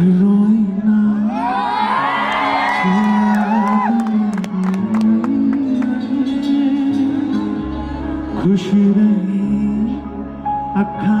ਰੋਈ ਨਾ ਖੁਸ਼ ਰਹੀ ਅੱਖਾਂ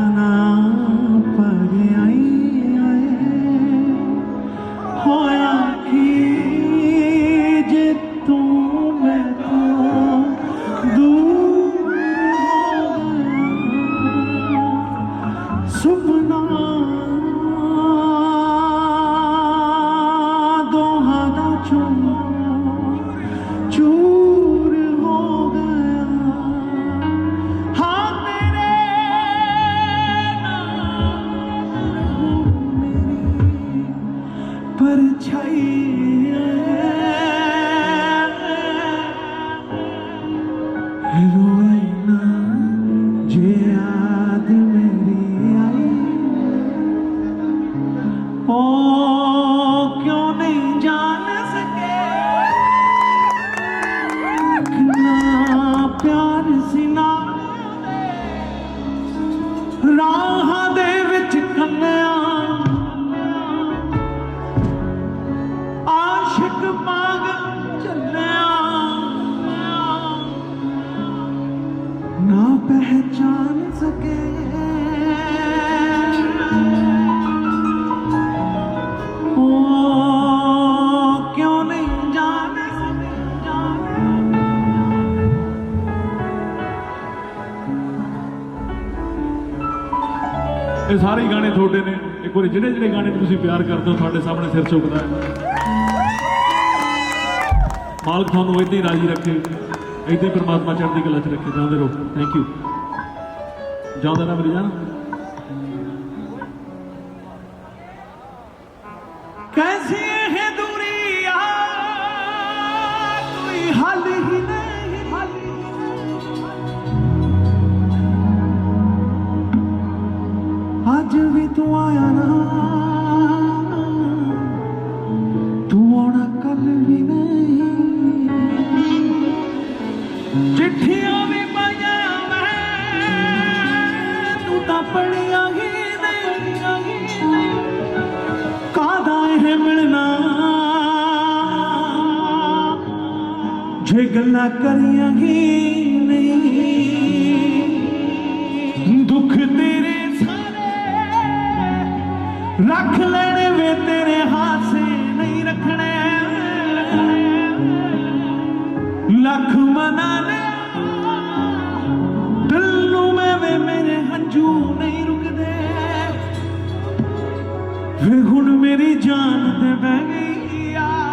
ਇਹ ਸਾਰੇ ਗਾਣੇ ਤੁਹਾਡੇ ਨੇ। ਇੱਕ ਵਾਰੀ ਜਿਹੜੇ ਜਿਹੜੇ ਗਾਣੇ ਨੂੰ ਤੁਸੀਂ ਪਿਆਰ ਕਰਦੇ ਹੋ, ਤੁਹਾਡੇ ਸਾਹਮਣੇ ਸਿਰ ਝੁਕਦਾ ਹੈ। ਮਾਲਕ ਤੁਹਾਨੂੰ ਏਦਾਂ ਹੀ ਰਾਜੀ ਰੱਖੇ। ਏਦਾਂ ਹੀ ਪਰਮਾਤਮਾ ਚੜ੍ਹਦੀ ਕਲਾ 'ਚ ਰੱਖੇ। ਜਾਂਦੇ ਰਹੋ ਥੈਂਕ ਯੂ ਜਾਂਦਾ ਨਾ ਮੇਰੀ ਜਾਨ ਤੂੰ ਆਇਆ ਨਾ ਤੂੰ ਆਉਣਾ ਕੱਲ ਵੀ ਨਹੀਂ ਚਿੱਠੀਆਂ ਵੀ ਪਾਈਆਂ ਮੈਂ ਤੂੰ ਤਾਂ ਪੜੀਆਂ ਹੀ ਨਹੀਂ ਕਾਦਾ ਇਹ ਮਿਲਣਾ ਜੇ ਗੱਲਾਂ ਕਰੀਆਂ ਹੀ ਨਹੀਂ। ਰੱਖ ਲੈਣੇ ਵੇ ਤੇਰੇ ਹਾਸੇ ਨਹੀਂ ਰੱਖਣੇ। ਲੱਖ ਮਨਾ ਲੈ ਦਿਲ ਨੂੰ ਮੈਂ ਵੇ ਮੇਰੇ ਹੰਝੂ ਨਹੀਂ ਰੁਕਦੇ। ਵੇ ਹੁਣ ਮੇਰੀ ਜਾਨ ਤੇ ਬਹਿ ਗਈ ਆ।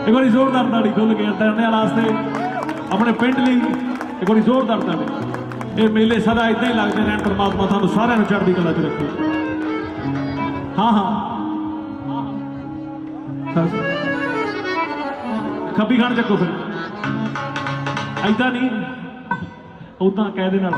ਇੱਕ ਵਾਰੀ ਜ਼ੋਰਦਾਰ ਤਾੜੀ ਖੁੱਲ ਕੇ ਟਰਨੇ ਵਾਸਤੇ ਆਪਣੇ ਪਿੰਡ ਲਈ ਇੱਕ ਵਾਰੀ ਜ਼ੋਰਦਾਰ ਤਾੜੀ ਇਹ ਮੇਲੇ ਸਦਾ ਇਦਾਂ ਹੀ ਲੱਗਦੇ ਰਹਿਣ, ਪਰਮਾਤਮਾ ਤੁਹਾਨੂੰ ਸਾਰਿਆਂ ਨੂੰ ਚੜ੍ਹਦੀ ਕਲਾ 'ਚ ਰੱਖੇ। ਹਾਂ ਹਾਂ। ਖੱਬੀ ਖਾਣ ਚੱਕੋ ਫਿਰ। ਐਦਾਂ ਨਹੀਂ ਉਦਾਂ ਕਹਿ ਦੇ ਨਾਲ।